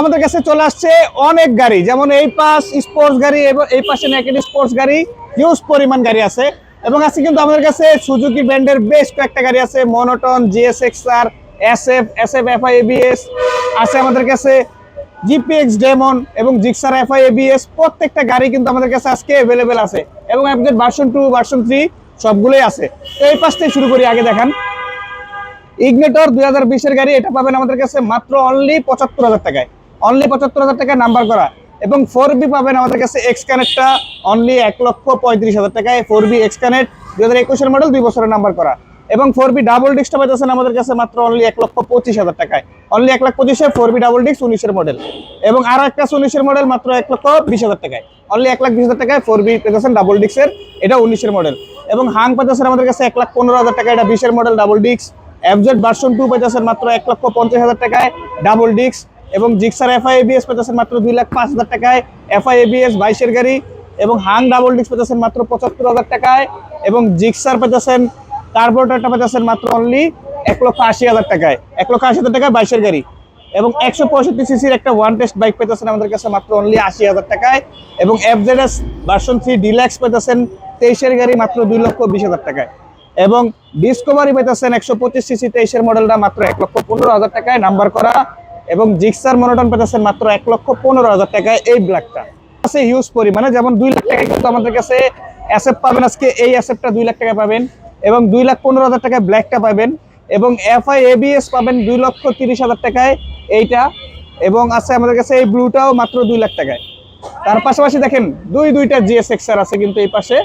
আমাদের কাছে চলে আসছে অনেক গাড়ি, যেমন এই পাশ স্পোর্টস গাড়ি এবং এই পাশে নেকেড স্পোর্টস গাড়ি হিউজ পরিমাণ গাড়ি আছে। এবং আজকে কিন্তু আমাদের কাছে সুজুকি ব্র্যান্ডের বেশ কয়েকটা গাড়ি আছে মনোটন জিএসএক্স আর S F S F FI ABS আছে আমাদের কাছে জিপিএক্স ডেমন এবং জিক্সার এফআই এবিএস প্রত্যেকটা গাড়ি কিন্তু আমাদের কাছে আজকে অ্যাভেলেবেল আছে। এবং আপনাদের ভার্সন টু ভার্সন থ্রি সবগুলোই আছে। তো এই পাশ থেকে শুরু করি, আগে দেখান। ইগনেটর দুই হাজার বিশের গাড়ি, এটা পাবেন আমাদের কাছে মাত্র অনলি পঁচাত্তর হাজার টাকায়। অনলি পঁচাত্তর হাজার টাকায় নাম্বার করা। এবং ফোর বি পাবেন আমাদের কাছে এক্স কানেক্টটা অনলি এক লক্ষ পঁয়ত্রিশ হাজার টাকায় ফোর বি এক্স কানেক্ট দু হাজার একুশের মডেল দুই বছরের নাম্বার করা। এবং ফোর বি ডাবল ডিস্কটা পাইতেছেন আমাদের কাছে মাত্র অনলি এক লক্ষ পঁচিশ হাজার টাকায়। অনলি এক লাখ পঁচিশে ফোর বি ডাবল ডিস্ক উনিশের মডেল এবং আরও একটা উনিশের মডেল মাত্র এক লক্ষ বিশ হাজার টাকায়। অনলি এক লাখ বিশ হাজার টাকায় ফোর বি পেতেছেন ডাবল ডিস্কের এটা উনিশের মডেল এবং হাং পাইতেছেন আমাদের কাছে এক লাখ পনেরো হাজার টাকা এটা বিশের model double disc FZ version two পেতেছেন মাত্র এক লক্ষ পঞ্চাশ হাজার টাকায় ডাবল ডিস্ক এবং জিক্সার এফআই এবিএস পেতেছেন মাত্র দুই লাখ পাঁচ হাজার টাকায় এফআই এবিএস বাইশের গাড়ি এবং হাং ডাবল ডিস্ক পেতেছেন মাত্র পঁচাত্তর হাজার টাকায় এবং জিক্সার পেতেছেন কার্বোরেটরটা পেতেছেন মাত্র অনলি এক লক্ষ আশি হাজার টাকায়। এক লক্ষ আশি হাজার টাকায় বাইশের গাড়ি। এবং একশো পঁয়ষট্টি সিসির একটা ওয়ান টেস্ট বাইক পেতেছেন আমাদের কাছে মাত্র অনলি আশি হাজার টাকায়। এবং এফজেডএস ভার্সন থ্রি ডিল্যাক্স পেতেছেন তেইশের গাড়ি মাত্র দুই লক্ষ বিশ হাজার টাকায়। এবং ডিসকভারি পেতেছেন একশো পঁচিশ সিসি তেইশের মডেলটা মাত্র এক লক্ষ পনেরো হাজার টাকায়। নাম্বার করা এবং জিক্সার মনোটন পেতেছেন মাত্র এক লক্ষ পনেরো হাজার টাকায় এই ব্ল্যাকটা। আছে হিউজ পরিমাণে, যেমন দুই লাখ টাকায় কিন্তু আমাদের কাছে অ্যাসেপ পাবেন আজকে, এই অ্যাসেপটা দুই লাখ টাকা পাবেন এবং দুই লাখ পনেরো হাজার টাকায় ব্ল্যাকটা পাবেন এবং এফআই এবিএস পাবেন দুই লক্ষ তিরিশ হাজার টাকায় এইটা এবং আছে আমাদের কাছে এই ব্লুটাও মাত্র দুই লাখ টাকায়। তার পাশাপাশি দেখেন, দুই দুইটা জিএস এক্সার আছে কিন্তু এই পাশে,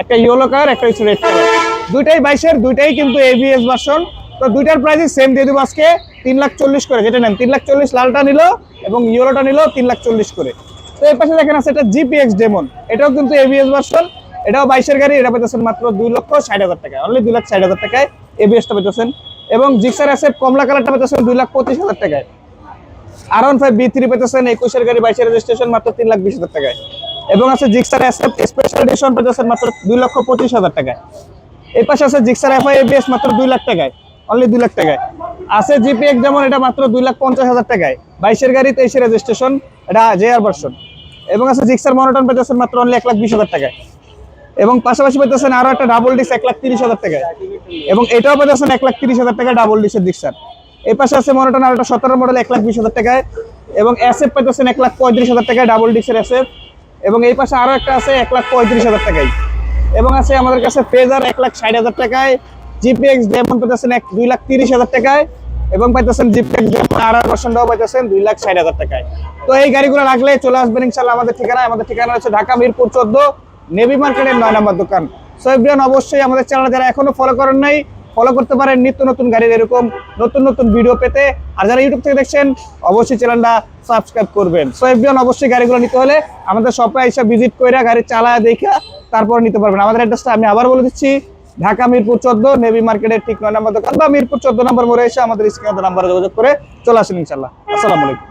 একটা ইয়েলো কালার একটা রেড কালার দুইটাই বাইশের, দুইটাই কিন্তু এবিএস ভার্সন তো দুইটার প্রাইসই সেম দিয়ে দেবো আজকে। তিন লাখ চল্লিশ করে, যেটা নেন, তিন লাখ চল্লিশ লালটা নিল এবং ইয়েলোটা নিল তিন লাখ চল্লিশ করে। তো এই পাশে দেখেন আছে, এটা জিপিএক্স ডেমন এটাও কিন্তু এবিএস ভার্সন এটাও বাইশের গাড়ি, এটা পেতেছেন মাত্র দুই লক্ষ ষাট হাজার টাকায় অনলি দুই লাখ ষাট হাজার টাকায় এবিএসটা পেতেছেন। এবং জিক্সার এসএফ কমলা কালারটা পেতেছেন দুই লাখ পঁচিশ হাজার টাকায়। আর ওয়ান ফাইভ বি থ্রি পেতেছেন, একুশের গাড়ি, বাইশের রেজিস্ট্রেশন মাত্র তিন লাখ বিশ হাজার টাকায়। এবং আছে জিক্সার এসএফ স্পেশাল এডিশন পেতেছেন মাত্র দুই লক্ষ পঁচিশ হাজার টাকায়। এই পাশে আছে জিক্সার এফআই এবিএস মাত্র দুই লাখ টাকায় অনলি দুই লাখ টাকায়। আছে জিপিএক্স যেমন এটা মাত্র দুই লাখ পঞ্চাশ হাজার টাকায়। বাইশের গাড়ি, তেইশের রেজিস্ট্রেশন এটা জেআর ভার্সন এবং আছে জিক্সার মনোটন পেতেছেন মাত্র অনলি এক লাখ বিশ হাজার টাকায়। এবং পাশাপাশি পেতেছেন আরও একটা ডাবল ডিস্ক এক লাখ তিরিশ হাজার টাকায়। এবং এটাও পেতেছেন এক লাখ তিরিশ হাজার টাকায় ডাবল ডিস্কের ডিক্সার এই পাশে আছে মনোটন আর একটা সতেরো মডেল এক লাখ বিশ হাজার টাকায়। এবং এসএফ পেতেছেন এক লাখ পঁয়ত্রিশ হাজার টাকায় ডাবল ডিস্কের এসএফ এবং এই পাশে আরও একটা আছে এক লাখ পঁয়ত্রিশ হাজার টাকায়। এবং আছে আমাদের কাছে ফেজার এক লাখ ষাট হাজার টাকায়। জিপিএক্স ডেমন পেতেছেন এক দুই লাখ তিরিশ হাজার টাকায়, এবং পাইতেছেন জিপিএক্স ডেমন আর আর ভার্সনটাও পাইতেছেন দুই লাখ ষাট হাজার টাকায়। তো এই গাড়িগুলো লাগলে চলে আসবেন ইনশাল্লাহ আমাদের ঠিকানা আমাদের ঠিকানা হচ্ছে ঢাকা মিরপুর চোদ্দ, নেভি মার্কেটের নয় নম্বর দোকান। সো অবশ্যই আমাদের চ্যানেল যারা এখনও ফলো করেন নাই ফলো করতে পারেন নিত্য নতুন গাড়ির এরকম নতুন নতুন ভিডিও পেতে। আর যারা ইউটিউব থেকে দেখছেন, অবশ্যই চ্যানেলটা সাবস্ক্রাইব করবেন। সো অবশ্যই গাড়িগুলো নিতে হলে আমাদের শপে এসে ভিজিট করে গাড়ি চালায় দেখা তারপর নিতে পারবেন। আমাদের অ্যাড্রেসটা আমি আবার বলে দিচ্ছি ঢাকা মিরপুর চোদ্দ, নেভি মার্কেটের ঠিক নয় নম্বর দোকান বা মিরপুর চোদ্দ নম্বর মোড়ে এসে আমাদের স্ক্রিনে নাম্বারে যোগাযোগ করে চলে আসেন ইনশাল্লাহ আসসালামু আলাইকুম।